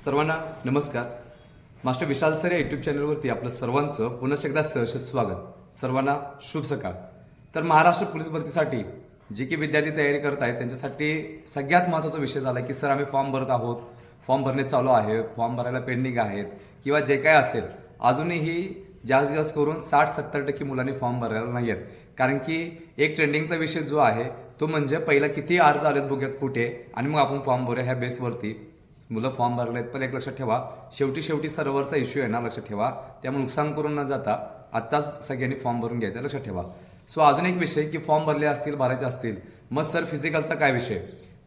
सर्वांना नमस्कार. Master Vishal sir या यूट्यूब चॅनलवरती आपलं सर्वांचं पुन्हा एकदा सहर्ष स्वागत. सर्वांना शुभ सकाळ. तर महाराष्ट्र पोलीस भरतीसाठी जे की विद्यार्थी तयारी करत आहेत त्यांच्यासाठी सगळ्यात महत्त्वाचा विषय झाला की सर आम्ही फॉर्म भरत आहोत. फॉर्म भरणे चालू आहे. फॉर्म भरायला पेंडिंग आहेत. किंवा जे काय असेल अजूनही जास्त जास्त करून साठ सत्तर टक्के मुलांनी फॉर्म भरायला नाही आहेत. कारण की एक ट्रेंडिंगचा विषय जो आहे तो म्हणजे पहिला किती अर्ज आलेत बघूयात कुठे आणि मग आपण फॉर्म भरूया ह्या बेसवरती. मुलं फॉर्म भरले आहेत पण एक लक्षात ठेवा शेवटी शेवटी सर्व्हरचा इश्यू आहे ना लक्षात ठेवा. त्यामुळे नुकसान करून न जाता आत्ताच सगळ्यांनी फॉर्म भरून घ्यायचा लक्षात ठेवा. सो अजून एक विषय की फॉर्म भरले असतील भरायचे असतील मग सर फिजिकलचा काय विषय?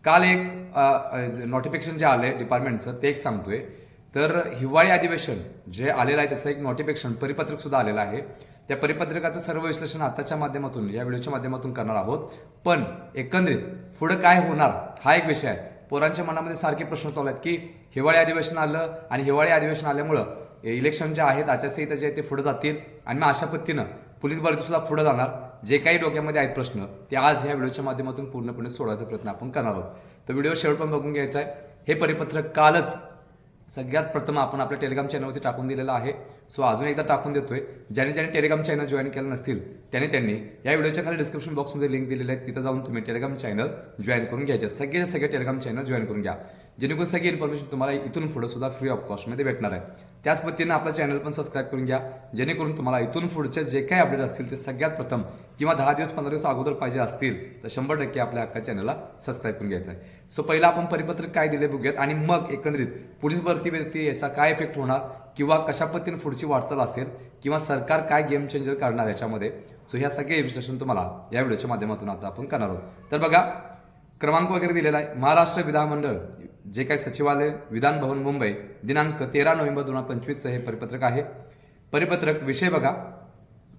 काल एक नोटिफिकेशन जे आलं आहे डिपार्टमेंटचं ते एक सांगतोय. तर हिवाळी अधिवेशन जे आलेलं आहे त्याचं एक नोटिफिकेशन परिपत्रक सुद्धा आलेलं आहे. त्या परिपत्रकाचं सर्व विश्लेषण आताच्या माध्यमातून या व्हिडिओच्या माध्यमातून करणार आहोत. पण एकंदरीत पुढं काय होणार हा एक विषय आहे. पोरांच्या मनामध्ये सारखे प्रश्न चालू आहेत की हिवाळी अधिवेशन आलं आणि हिवाळी अधिवेशन आल्यामुळं इलेक्शन जे आहेत आचारसंहिता जे आहेत ते पुढे जातील. आणि मग अशा पद्धतीनं पोलीस भरती सुद्धा पुढे जाणार. जे काही डोक्यामध्ये आहेत प्रश्न ते आज ह्या व्हिडिओच्या माध्यमातून पूर्णपणे सोडायचा प्रयत्न आपण करणार आहोत. तर व्हिडिओ शेवट पण बघून घ्यायचा आहे. हे परिपत्रक कालच सगळ्यात प्रथम आपण आपल्या टेलिग्राम चॅनलवरती टाकून दिलेला आहे. सो अजून एकदा टाकून देतोय. ज्याने ज्याने टेलिग्राम चॅनल जॉईन केलं नसतील त्याने त्यांनी या व्हिडिओच्या खाली डिस्क्रिप्शन बॉक्समध्ये लिंक दिलेली आहे तिथं जाऊन तुम्ही टेलिग्राम चॅनल जॉईन करून घ्यायचे. सगळे सगळे टेलिग्राम चॅनल जॉईन करून घ्या. जेणेकरून सगळी इन्फॉर्मेशन तुम्हाला इथून पुढे सुद्धा फ्री ऑफ कॉस्टमध्ये भेटणार आहे. त्याच पद्धतीनं आपलं चॅनल पण सबस्क्राईब करून घ्या. जेणेकरून तुम्हाला इथून पुढचे जे काही अपडेट असतील ते सगळ्यात प्रथम किंवा दहा दिवस पंधरा दिवस अगोदर पाहिजे असतील तर शंभर टक्के आपल्या अख्खा चॅनलला सबस्क्राईब करून घ्यायचं आहे. सो पहिला आपण परिपत्रक काय दिले बघूयात आणि मग एकंदरीत पोलीस भरती व्यक्ती याचा काय इफेक्ट होणार किंवा कशा पद्धतीने पुढची वाटचाल असेल किंवा सरकार काय गेम चेंजर करणार याच्यामध्ये. सो ह्या सगळे विश्लेषण तुम्हाला या व्हिडिओच्या माध्यमातून आता आपण करणार आहोत. तर बघा क्रमांक वगैरे दिलेला आहे. महाराष्ट्र विधानमंडळ जे काही सचिवालय विधान भवन मुंबई दिनांक तेरा नोव्हेंबर दोन हजार पंचवीसचं हे परिपत्रक आहे. परिपत्रक विषय बघा.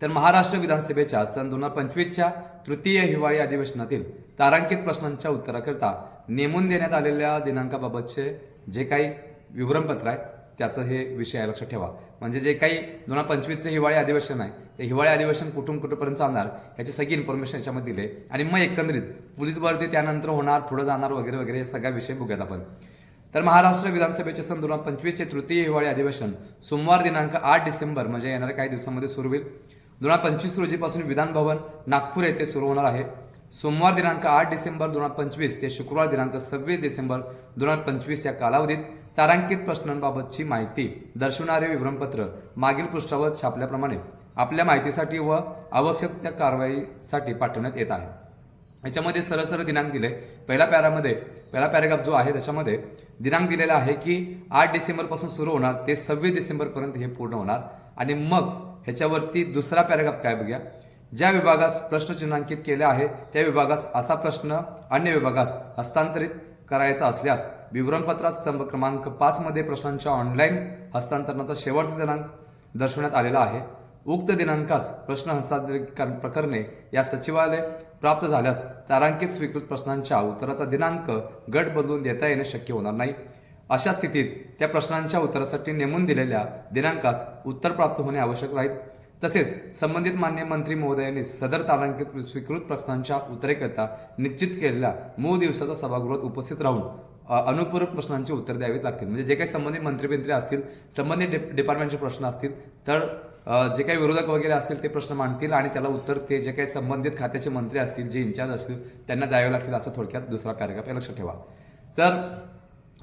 तर महाराष्ट्र विधानसभेच्या सन दोन हजार पंचवीसच्या तृतीय हिवाळी अधिवेशनातील तारांकित प्रश्नांच्या उत्तराकरता नेमून देण्यात आलेल्या दिनांकाबाबतचे जे काही विवरणपत्र आहे त्याचं हे विषय आहे लक्षात ठेवा. म्हणजे जे काही दोन हजार पंचवीसचं हिवाळी अधिवेशन आहे ते हिवाळी अधिवेशन कुठून कुठंपर्यंत चालणार याची सगळी इन्फॉर्मेशन याच्यामध्ये दिले आणि मग एकंदरीत पोलीस भरती त्यानंतर होणार पुढे जाणार वगैरे वगैरे हे सगळा विषय बघूयात आपण. तर महाराष्ट्र विधानसभेचे सन दोन हजार पंचवीसचे तृतीय हिवाळी अधिवेशन सोमवार दिनांक आठ डिसेंबर म्हणजे येणाऱ्या काही दिवसांमध्ये सुरू होईल. दोन हजार पंचवीस रोजीपासून विधानभवन नागपूर येथे सुरू होणार आहे. सोमवार दिनांक आठ डिसेंबर दोन हजार पंचवीस ते शुक्रवार दिनांक सव्वीस डिसेंबर दोन हजार पंचवीस या कालावधीत तारांकित प्रश्नांबाबतची माहिती दर्शवणारे विवरणपत्र मागील पृष्ठावर छापल्याप्रमाणे आपल्या माहितीसाठी व आवश्यक त्या कारवाईसाठी पाठवण्यात येत आहे. याच्यामध्ये सरळ सरळ दिनांक दिले. पहिल्या पॅरामध्ये पहिला पॅराग्राफ जो आहे त्याच्यामध्ये दिनांक दिलेला आहे की आठ डिसेंबरपासून सुरू होणार ते सव्वीस डिसेंबरपर्यंत हे पूर्ण होणार. आणि मग ह्याच्यावरती दुसरा पॅराग्राफ काय बघूया. ज्या विभागास प्रश्न चिन्हांकित केले आहे त्या विभागास असा प्रश्न अन्य विभागास हस्तांतरित करायचा असल्यास विवरणपत्रात स्तंभ क्रमांक पाच मध्ये प्रश्नांच्या ऑनलाईन हस्तांतरणाचा शेवटचा दिनांक दर्शवण्यात आलेला आहे. उक्त दिनांकास प्रश्न हस्तांतरित कर- प्रकरणे या सचिवालय प्राप्त झाल्यास तारांकित स्वीकृत प्रश्नांच्या उत्तराचा दिनांक गट बदलून देता येणे शक्य होणार नाही. अशा स्थितीत त्या प्रश्नांच्या उत्तरासाठी नेमून दिलेल्या दिनांकास उत्तर प्राप्त होणे आवश्यक राहील. तसेच संबंधित मान्य मंत्री महोदयांनी सदर तारांकित स्वीकृत प्रश्नांच्या उत्तरेकरता निश्चित केलेल्या मूळ दिवसाच्या सभागृहात उपस्थित राहून अनुपूरक प्रश्नांची उत्तर द्यावीत लागतील. म्हणजे जे काही संबंधित मंत्रीमंत्री असतील संबंधित डिप- डिपार्टमेंटचे प्रश्न असतील तर जे काही विरोधक वगैरे असतील ते प्रश्न मांडतील आणि त्याला उत्तर ते जे काही संबंधित खात्याचे मंत्री असतील जे इन्चार्ज असतील त्यांना द्यावे लागतील असं थोडक्यात दुसरा कार्यक्रम. हे लक्षात ठेवा. तर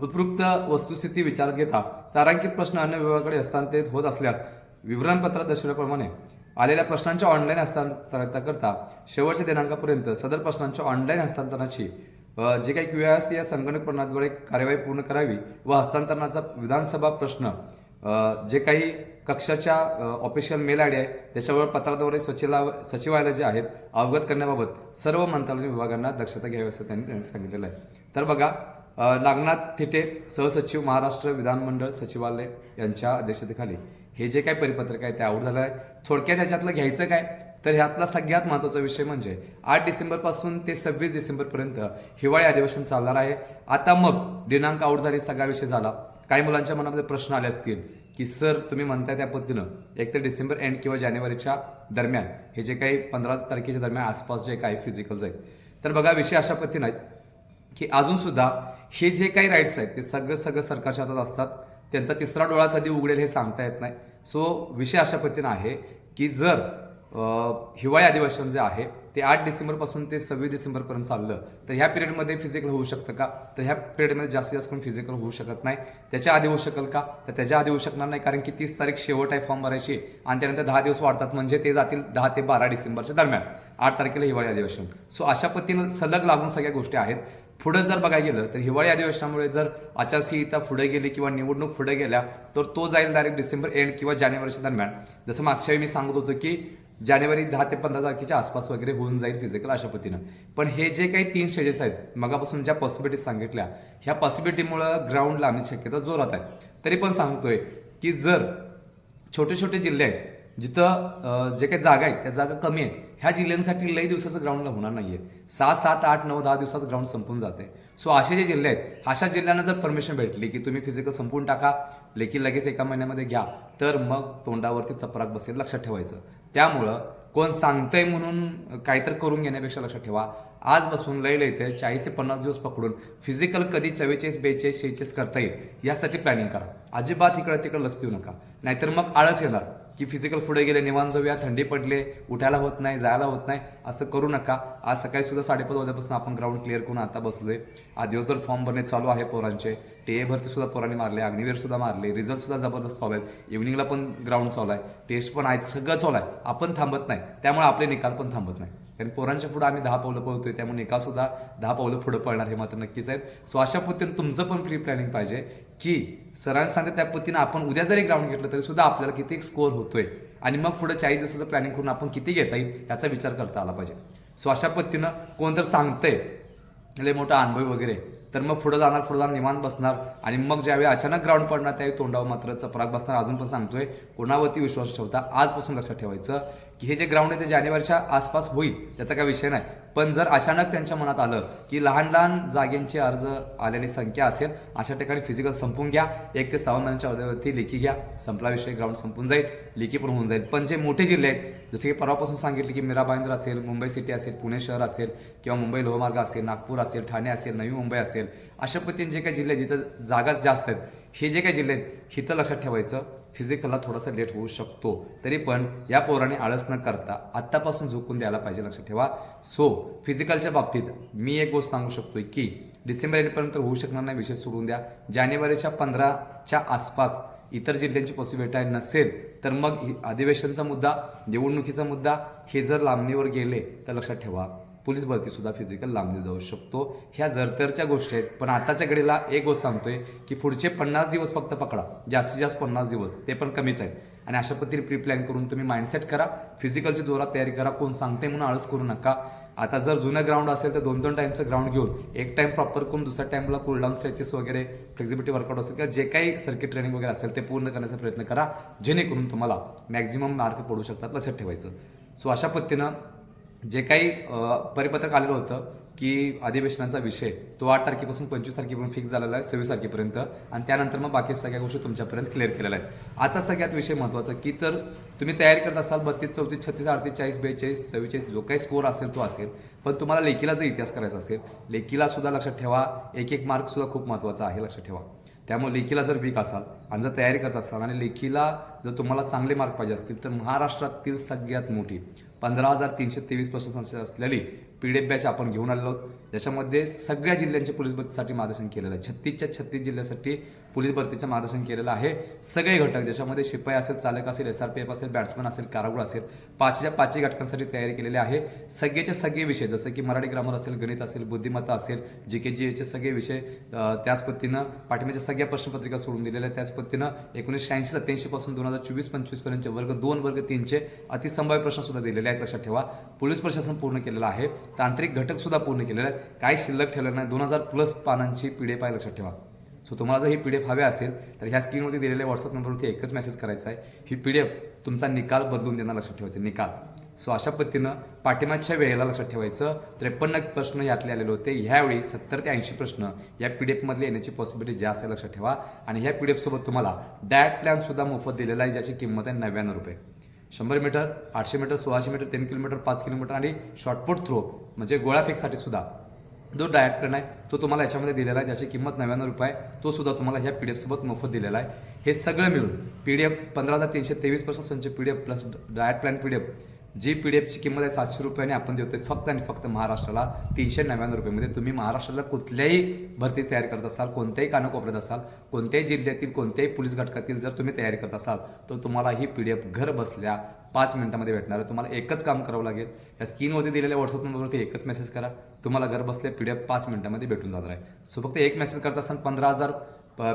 उपयुक्त वस्तुस्थिती विचारात घेता तारांकित प्रश्न अन्य विभागाकडे हस्तांतरित होत असल्यास विवरणपत्रात दर्शवल्याप्रमाणे आलेल्या प्रश्नांच्या ऑनलाईन हस्तांतरणाकरता शेवटच्या दिनांकापर्यंत सदर प्रश्नांच्या ऑनलाईन हस्तांतरणाची जे काही क्यू एस या संगणक प्रणालीद्वारे कार्यवाही पूर्ण करावी व हस्तांतरणाचा विधानसभा प्रश्न जे काही कक्षाच्या ऑफिशियल मेल आय डी आहे त्याच्यावर पत्राद्वारे सचिला सचिवालय जे आहेत अवगत करण्याबाबत सर्व मंत्रालय विभागांना दक्षता घ्यावी असं त्यांनी त्यांनी सांगितलेलं आहे. तर बघा नागनाथ थिटे सहसचिव महाराष्ट्र विधानमंडळ सचिवालय यांच्या अध्यक्षतेखाली हे जे काय परिपत्रक आहे ते आऊट झालं आहे. थोडक्यात याच्यातलं घ्यायचं काय? तर ह्यातला सगळ्यात महत्त्वाचा विषय म्हणजे आठ डिसेंबरपासून ते सव्वीस डिसेंबरपर्यंत हिवाळी अधिवेशन चालणार आहे. आता मग दिनांक आऊट झाले सगळा विषय झाला. काही मुलांच्या मनामध्ये प्रश्न आले असतील की सर तुम्ही म्हणताय त्या पद्धतीनं एक तर डिसेंबर एंड किंवा जानेवारीच्या दरम्यान हे जे काही पंधरा तारखेच्या दरम्यान आसपास जे काही फिजिकल्स आहेत. तर बघा विषय अशा पद्धतीनं आहेत की अजूनसुद्धा हे जे काही राईट्स आहेत ते सगळं सगळं सरकारच्या हातात असतात. त्यांचा तिसरा डोळा कधी उघडेल हे सांगता येत नाही. सो विषय अशा पद्धतीनं आहे की जर हिवाळी अधिवेशन जे आहे ते आठ डिसेंबरपासून ते सव्वीस डिसेंबरपर्यंत चाललं तर ह्या पिरियडमध्ये फिजिकल होऊ शकतं का? तर ह्या पिरियडमध्ये जास्तीत जास्त कोण फिजिकल होऊ शकत नाही. त्याच्या आधी होऊ शकेल का? तर त्याच्या आधी होऊ शकणार नाही कारण की तीस तारीख शेवट आहे फॉर्म भरायची आणि त्यानंतर दहा दिवस वाढतात म्हणजे ते जातील दहा ते बारा डिसेंबरच्या दरम्यान आठ तारखेला हिवाळी अधिवेशन सो अशा पद्धतीनं सलग लागून सगळ्या गोष्टी आहेत. पुढे जर बघायला गेलं तर हिवाळी अधिवेशनामुळे जर आचारसंहिता पुढे गेली किंवा निवडणूक पुढे गेल्या तर तो जाईल डायरेक्ट डिसेंबर एंड किंवा जानेवारीच्या दरम्यान. जसं मागच्या वेळी मी सांगत होतो की जानेवारी दहा ते पंधरा तारखेच्या आसपास वगैरे होऊन जाईल फिजिकल अशा पद्धतीनं. पण हे जे काही तीन स्टेजेस आहेत मगापासून ज्या पॉसिबिलिटीज सांगितल्या ह्या पॉसिबिलिटीमुळं ग्राउंड लावण्याची शक्यता जोरात आहे. तरी पण सांगतोय की जर छोटे छोटे जिल्हे आहेत जिथं जे काही जागा आहेत त्या जागा कमी आहेत. ह्या जिल्ह्यांसाठी लई दिवसाचं ग्राउंडला होणार नाहीये. सहा सात आठ नऊ दहा दिवसात ग्राउंड संपून जाते. सो असे जे जिल्हे आहेत अशा जिल्ह्यांना जर परमिशन भेटली की तुम्ही फिजिकल संपवून टाका लेखी लगेच एका महिन्यामध्ये घ्या तर मग तोंडावरती चपराक बसेल लक्षात ठेवायचं. त्यामुळं कोण सांगतंय म्हणून काहीतरी करून घेण्यापेक्षा लक्षात ठेवा. आजपासून लय ते चाळीस ते पन्नास दिवस पकडून फिजिकल कधी चव्वेचाळीस बेचाळीस शेहेचाळीस करता येईल यासाठी प्लॅनिंग करा. अजिबात इकडं तिकडं लक्ष देऊ नका. नाहीतर मग आळस येणार. की फिजिकल पुढे गेले निवांत जाऊया थंडी पडले उठायला होत नाही जायला होत नाही असं करू नका. आज सकाळी सुद्धा साडेपाच वाजल्यापासून आपण ग्राउंड क्लिअर करून आता बसलोय. आज दिवसभर फॉर्म भरणे चालू आहे पोरांचे. टे भरती सुद्धा पोरांनी मारले अग्निवीर सुद्धा मारले रिझल्ट सुद्धा जबरदस्त चालू आहेत. इव्हिनिंगला पण ग्राउंड चालू आहे. टेस्ट पण आहेत सगळं चालू आहे. आपण थांबत नाही. त्यामुळे आपले निकाल पण थांबत नाही. कारण पोरांच्या पुढे आम्ही दहा पावलं पळतोय त्यामुळे एका सुद्धा दहा पावलं पुढे पळणार हे मात्र नक्कीच आहेत. सो अशा पद्धतीने तुमचं पण प्री प्लॅनिंग पाहिजे की सरांनी सांगते त्या पद्धतीने आपण उद्या जरी ग्राउंड घेतलं तरी सुद्धा आपल्याला किती एक स्कोअर होतोय आणि मग पुढे चाळीस दिवसाचं प्लॅनिंग करून आपण किती घेता येईल याचा विचार करता आला पाहिजे. सो अशा पद्धतीनं कोण जर सांगतंय लय मोठा अनुभव वगैरे तर मग पुढे जाणार पुढे जाणार निवांत बसणार. आणि मग ज्यावेळी अचानक ग्राउंड पडणार त्यावेळी तोंडावर मात्र चपराक बसणार. अजून पण सांगतोय कोणावरती विश्वास ठेवता आजपासून लक्षात ठेवायचं की हे जे ग्राउंड आहे ते जानेवारीच्या आसपास होईल त्याचा काही विषय नाही. पण जर अचानक त्यांच्या मनात आलं की लहान लहान जागेंची अर्ज आलेली संख्या असेल अशा ठिकाणी फिजिकल संपून घ्या. एक ते सहा महिन्यांच्या अवधीवरती लेखी घ्या. संपला विषय ग्राउंड संपून जाईल. लेखी पण होऊन जाईल. पण जे मोठे जिल्हे आहेत जसे की परवापासून सांगितले की मीरा भाईंद्र असेल मुंबई सिटी असेल पुणे शहर असेल किंवा मुंबई लोहमार्ग असेल नागपूर असेल ठाणे असेल नवी मुंबई असेल अशा पद्धतीने जे काही जिल्हे आहेत, जिथं जागाच जास्त आहेत हे जे काही जिल्हे आहेत हिथं लक्षात ठेवायचं फिजिकलला थोडासा लेट होऊ शकतो. तरी पण या पोराने आळस न करता आत्तापासून झोकून द्यायला पाहिजे लक्षात ठेवा. सो फिजिकलच्या बाबतीत मी एक गोष्ट सांगू शकतो की डिसेंबर एंडपर्यंत होऊ शकणार नाही विषय सोडून द्या. जानेवारीच्या पंधराच्या आसपास इतर जिल्ह्यांची पॉसिबिलिटी नसेल तर मग अधिवेशनचा मुद्दा निवडणुकीचा मुद्दा हे जर लांबणीवर गेले तर लक्षात ठेवा. पोलीस भरतीसुद्धा फिजिकल लांबली जाऊ शकतो. ह्या जरतरच्या गोष्टी आहेत. पण आताच्या घडीला एक गोष्ट सांगतोय की पुढचे पन्नास दिवस फक्त पकडा. जास्तीत जास्त पन्नास दिवस. ते पण कमीच आहेत. आणि अशा पद्धतीने प्री प्लॅन करून तुम्ही माइंडसेट करा. फिजिकलची जोरात तयारी करा. कोण सांगते म्हणून आळस करू नका. आता जर जुनं ग्राउंड असेल तर दोन दोन टाईमचं ग्राउंड घेऊन एक टाईम प्रॉपर करून दुसऱ्या टाईमला कुलडाऊन स्ट्रेचेस वगैरे फ्लेक्झिबिलिटी वर्कआउट असेल किंवा जे काही सर्किट ट्रेनिंग वगैरे असेल ते पूर्ण करण्याचा प्रयत्न करा. जेणेकरून तुम्हाला मॅक्झिमम मार्क पडू शकतात. लक्षात ठेवायचं. सो अशा पद्धतीनं जे काही परिपत्रक आलेलं होतं की अधिवेशनाचा विषय तो आठ तारखेपासून पंचवीस तारखेपर्यंत फिक्स झालेला आहे सव्वीस तारखेपर्यंत. आणि त्यानंतर मग बाकी सगळ्या गोष्टी तुमच्यापर्यंत क्लिअर केलेल्या आहेत. आता सगळ्यात विषय महत्त्वाचा की तर तुम्ही तयारी करत असाल बत्तीस चौतीस छत्तीस अडतीस चाळीस बेचाळीस सव्वीस जो काही स्कोर असेल तो असेल. पण तुम्हाला लेखीला जर इतिहास करायचा असेल लेखीला सुद्धा लक्षात ठेवा. एक एक मार्क सुद्धा खूप महत्त्वाचा आहे लक्षात ठेवा. त्यामुळे लेखीला जर वीक असाल आणि जर तयारी करत असाल आणि लेखीला जर तुम्हाला चांगले मार्क पाहिजे असतील तर महाराष्ट्रातील सगळ्यात मोठी पंधरा हजार तीनशे तेवीस पर्सेंट असलेली पी डी बॅच आपण घेऊन आलेलो ज्याच्यामध्ये सगळ्या जिल्ह्यांच्या पोलीस भरतीसाठी मार्गदर्शन केलेलं आहे. छत्तीसच्या छत्तीस जिल्ह्यासाठी पोलीस भरतीचं मार्गदर्शन केलेलं आहे. सगळे घटक ज्याच्यामध्ये शिपाई असेल चालक असेल एस आर पी एफ असेल बॅट्समन असेल कारागुळ असेल पाचच्या पाचही घटकांसाठी तयारी केलेली आहे. सगळेचे सगळे विषय जसं की मराठी ग्रामर असेल गणित असेल बुद्धिमत्ता असेल जी के जी एचे सगळे विषय त्याच पद्धतीनं पाठिंब्याच्या सगळ्या प्रश्नपत्रिका सोडून दिलेल्या आहेत. त्याच पद्धतीनं एकोणीसशे शहाऐंशी सत्याऐंशी पासून दोन हजार चोवीस पंचवीस पर्यंतचे वर्ग दोन वर्ग तीनचे अतिसंभाव्य प्रश्नसुद्धा दिलेले आहेत लक्षात ठेवा. पोलीस प्रशासन पूर्ण केलेलं आहे. तांत्रिक घटकसुद्धा पूर्ण केलेले आहेत. काही शिल्लक ठेवलं नाही. दोन हजार प्लस पानांची पीडीएफ आहे लक्षात ठेवा. सो तुम्हाला जर ही एफ हवे असेल तर ह्या स्क्रीनवरती दिलेल्या व्हॉट्सअप नंबरवरती एकच मेसेज करायचा आहे. ही पी डी एफ तुमचा निकाल बदलून देणार लक्षात ठेवायचं निकाल. सो अशा पद्धतीनं पाठिंबाच्या वेळेला लक्षात ठेवायचं. त्रेपन्न प्रश्न यातले आलेले होते. ह्यावेळी सत्तर ते ऐंशी प्रश्न या पी डी एफमधले येण्याची पॉसिबिलिटी जास्त आहे लक्षात ठेवा. आणि ह्या पी डी एफसोबत तुम्हाला डॅट प्लॅनसुद्धा मोफत दिलेला आहे ज्याची किंमत आहे नव्याण्णव रुपये. शंभर मीटर आठशे मीटर सोळाशे मीटर तीन किलोमीटर पाच किलोमीटर आणि शॉर्टपुट थ्रो म्हणजे गोळाफेकसाठी सुद्धा. जो डायट प्लॅन आहे तो तुम्हाला याच्यामध्ये दिलेला आहे ज्याची किंमत नव्याण्णव रुपये आहे तो सुद्धा तुम्हाला ह्या पी डी एफसोबत मोफत दिलेला आहे. हे सगळं मिळून पी डी एफ पंधरा हजार तीनशे तेवीस पर्सेंट संच P D F plus diet plan P D F जी पी डी एफची किंमत आहे सातशे रुपयाने आपण देतोय फक्त आणि फक्त महाराष्ट्राला तीनशे नव्याण्णव रुपयामध्ये. तुम्ही महाराष्ट्राला कुठल्याही भरती तयारी करत असाल कोणत्याही कानाकोपऱ्यात असाल कोणत्याही जिल्ह्यातील कोणत्याही पोलीस घटकातील जर तुम्ही तयारी करत असाल तर तुम्हाला ही पी डी एफ घर बसल्या पाच मिनिटामध्ये भेटणार आहे. तुम्हाला एकच काम करावं लागेल. या स्क्रीनवरती दिलेल्या व्हॉट्सअप नंबरवरती एकच मेसेज करा. तुम्हाला घर बसल्या पी डी एफ पाच मिनिटामध्ये भेटून जाणार आहे. सो फक्त एक मेसेज करत असताना पंधरा हजार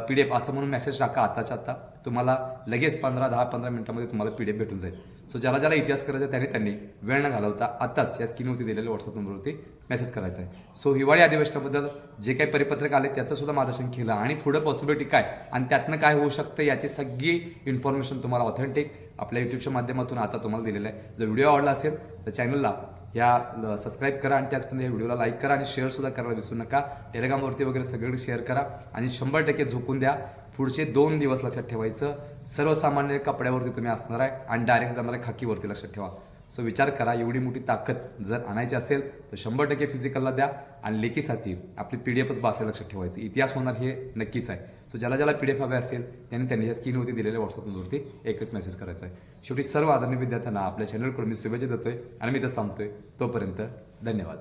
पी डी एफ असं म्हणून मेसेज टाका आताच्या आता तुम्हाला लगेच पंधरा दहा पंधरा मिनिटामध्ये तुम्हाला पी डी एफ भेटून जाईल. सो ज्याला ज्याला इतिहास करायचा आहे त्याने त्यांनी वेळ न घालवता आताच या स्क्रीनवरती दिलेल्या व्हॉट्सअप नंबरवरती मेसेज करायचा आहे. सो हिवाळी अधिवेशनाबद्दल जे काही परिपत्रक आले त्याचं सुद्धा मार्गदर्शन केलं आणि पुढं पॉसिबिलिटी काय आणि त्यातनं काय होऊ शकतं याची सगळी इन्फॉर्मेशन तुम्हाला ऑथेंटिक आपल्या युट्यूबच्या माध्यमातून आता तुम्हाला दिलेलं आहे. जर व्हिडिओ आवडला असेल तर चॅनलला या सबस्क्राईब करा आणि त्याचप्रमाणे या व्हिडिओला लाईक करा आणि शेअरसुद्धा करायला विसरू नका. टेलिग्रामवरती वगैरे सगळीकडे शेअर करा आणि शंभर टक्के झोपून द्या. पुढचे दोन दिवस लक्षात ठेवायचं. सर्वसामान्य कपड्यावरती तुम्ही असणार आहे आणि डायरेक्ट जाणार आहे खाकीवरती लक्षात ठेवा. सो विचार करा एवढी मोठी ताकद जर आणायची असेल तर शंभर टक्के फिजिकलला द्या आणि लेखीसाठी आपली पी डी एफच बासेल लक्षात ठेवायचं. इतिहास होणार हे नक्कीच आहे. सो ज्याला ज्याला पी डी एफ हवे असेल त्यांनी त्यांनी या स्क्रीनवरती दिलेल्या व्हॉट्सअप नंबरवरती एकच मेसेज करायचा आहे. शेवटी सर्व आदरणीय विद्यार्थ्यांना आपल्या चॅनलकडून मी शुभेच्छा देतोय आणि मी तर सांगतोय तोपर्यंत धन्यवाद.